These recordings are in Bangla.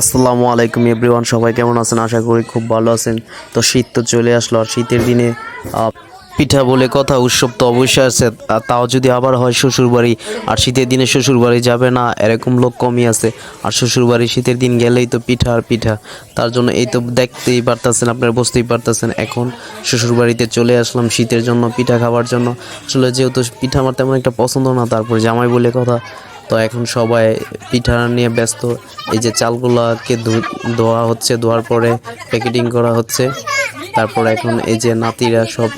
আসসালামু আলাইকুম এভরিওয়ান, সবাই কেমন আছেন? আশা করি খুব ভালো আছেন। তো শীত তো চলে আসলো, আর শীতের দিনে পিঠা বলে কথা উৎসব তো অবশ্যই আছে তাও যদি আবার হয় শ্বশুরবাড়ি, আর শীতের দিনে শ্বশুরবাড়ি যাবে না, এরকম লোক কমই আছে। আর শ্বশুরবাড়ি শীতের দিন গেলেই তো পিঠা আর পিঠা। তার জন্য এই তো দেখতেই পারতেছেন, আপনারা বুঝতেই পারতেছেন। এখন শ্বশুরবাড়িতে চলে আসলাম শীতের জন্য, পিঠা খাওয়ার জন্য। আসলে যেহেতু পিঠা আমার তেমন একটা পছন্দ না, তারপর জামাই বলে কথা তো এখন সবাই পিঠা নিয়ে ব্যস্ত। এই যে চালগুলোকে ধোয়া হচ্ছে, ধোয়ার পরে প্যাকেটিং করা হচ্ছে। তারপর এখন এই যে নাতিরা সব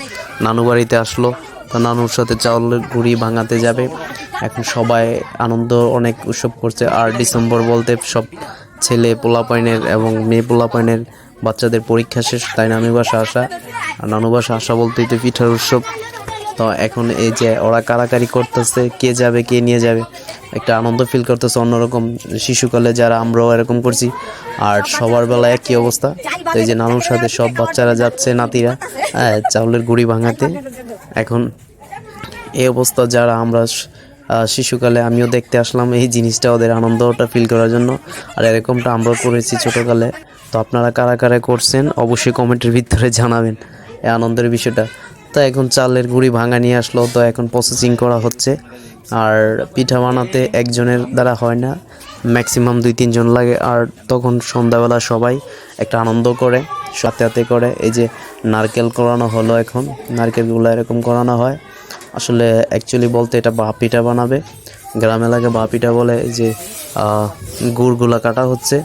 নানু বাড়িতে আসলো। তো নানুর সাথে চাউলের গুঁড়ি ভাঙাতে যাবে। এখন সবাই আনন্দ, অনেক উৎসব করছে। আর ডিসেম্বর বলতে সব ছেলে পোলাপাইনের এবং মেয়ে পোলাপাইনের বাচ্চাদের পরীক্ষা শেষ, তাই নানু বাসা আসা। আর নানু বাসা আসা বলতেই তো পিঠার উৎসব। তো এখন এই যে ওরা কারাকারি করতেছে, কে যাবে, কে নিয়ে যাবে। একটা আনন্দ ফিল করতেছে অন্যরকম শিশুকালে যারা আমরাও এরকম করছি। আর সবার বেলা একই অবস্থা। তো এই যে নানুর সাথে সব বাচ্চারা যাচ্ছে, নাতিরা হ্যাঁ চাউলের গুড়ি ভাঙাতে। এখন এই অবস্থা যারা আমরা শিশুকালে আমিও দেখতে আসলাম, এই জিনিসটা ওদের আনন্দটা ফিল করার জন্য। আর এরকমটা আমরাও করেছি ছোটোকালে। তো আপনারা কারা কারা করছেন, অবশ্যই কমেন্টের ভিতরে জানাবেন, এই আনন্দের বিষয়টা। তো এখন চালের গুঁড়ি ভাঙা নিয়ে আসলো, তো এখন প্রসেসিং করা হচ্ছে। আর পিঠা বানাতে একজনের দ্বারা হয় না ম্যাক্সিমাম দুই, তিনজন লাগে। আর তখন সন্ধ্যাবেলা সবাই একটা আনন্দ করে, সাথে হাতে করে। এই যে নারকেল করানো হলো এখন, নারকেলগুলো এরকম করানো হয়। আসলে অ্যাকচুয়ালি বলতে এটা বা পিঠা বানাবে। গ্রাম এলাকায় বা পিঠা বলে যে গুড়গুলা কাটা হচ্ছে।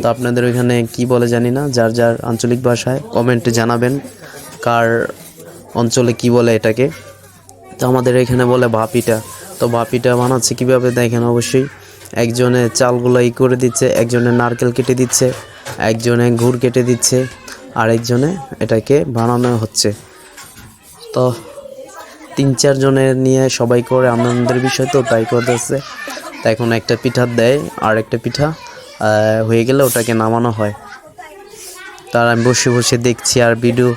তো আপনাদের ওইখানে কি বলে জানি না, যার যার আঞ্চলিক ভাষায় কমেন্টে জানাবেন। কার অঞ্চলে কি বলে এটাকে? তো আমাদের এখানে বলে ভাপিটা তো ভাপিটা বানাচ্ছে কীভাবে দেখেন? অবশ্যই একজনে চালগুলো ই করে দিচ্ছে, একজনে নারকেল কেটে দিচ্ছে, একজনে গুড় কেটে দিচ্ছে আর একজনে এটাকে বানানো হচ্ছে। তো তিন চার জনের নিয়ে সবাই করে আনন্দের বিষয় তো তাই করতেছে। তা এখন একটা পিঠা দেয়, আর একটা পিঠা হয়ে গেলে ওটাকে নামানো হয়। তার আমি বসে বসে দেখছি আর ভিডিও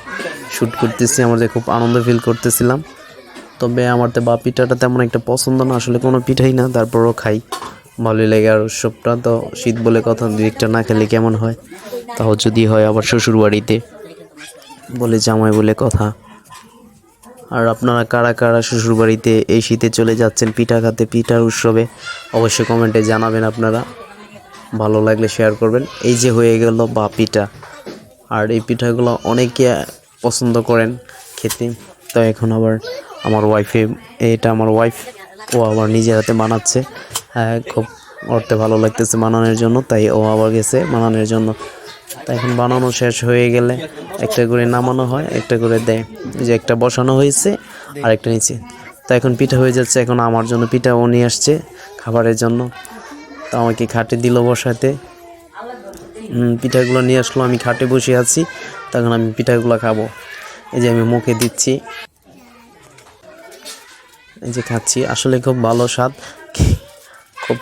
শ্যুট করতেছি, আমাদের খুব আনন্দ ফিল করতেছিলাম। তবে আমার তো বা পিঠাটা তেমন একটা পছন্দ না, আসলে কোনো পিঠাই না, তারপরও খাই। ভালোই লাগে আর উৎসবটা তো শীত বলে কথা, দুই একটা না খেলে কেমন হয়? তাও যদি হয় আবার শ্বশুর বাড়িতে বলে জামাই বলে কথা। আর আপনারা কারা কারা শ্বশুর বাড়িতে এই শীতে চলে যাচ্ছেন পিঠা খাতে পিঠার উৎসবে, অবশ্যই কমেন্টে জানাবেন আপনারা। ভালো লাগলে শেয়ার করবেন। এই যে হয়ে গেল বা পিঠা। আর এই পিঠাগুলো অনেকে পছন্দ করেন খেতে। তো এখন আবার আমার ওয়াইফে এটা আমার ওয়াইফ ও আবার নিজের হাতে বানাচ্ছে। হ্যাঁ খুব অর্থে ভালো লাগতেছে বানানোর জন্য, তাই ও আবার গেছে বানানোর জন্য। তাই এখন বানানো শেষ হয়ে গেলে একটা করে নামানো হয়, একটা করে দেয়। যে একটা বসানো হয়েছে আর একটা নিচে। তো এখন পিঠা হয়ে যাচ্ছে, এখন আমার জন্য পিঠা ও নিয়ে আসছে খাবারের জন্য। তো আমাকে খাটে দিল বসাতে। পিঠাগুলো নিয়ে আসলো, আমি খাটে বসে আছি। তখন আমি পিঠাগুলো খাব। এই যে আমি মুখে দিচ্ছি। এই যে খাচ্ছি। আসলে খুব ভালো স্বাদ। খুব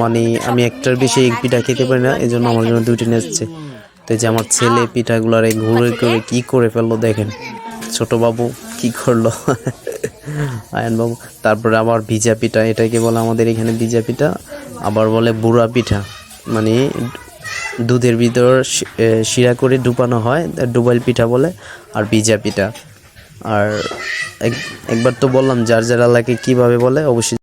মানে আমি একটার বেশি পিঠা খেতে পারি না এই জন্য আমার জন্য দুইটা এসছে। তো এই যে আমার ছেলে পিঠাগুলার এই ঘুরে করে কি করে ফেলল দেখেন। ছোট বাবু কি করল? আয়ন বাবু, তারপরে আবার ভিজা পিঠা, এটাকে বলে আমাদের এখানে ভিজা পিঠা, আবার বলে বুড়া পিঠা। মানে দুধের ভিতর শিরা করে ডুবানো হয় ডুবাইল পিঠা বলে, আর ভিজা পিঠা। আর এক- একবার তো বললাম, যার যার এলাকায় কীভাবে বলে, অবশ্যই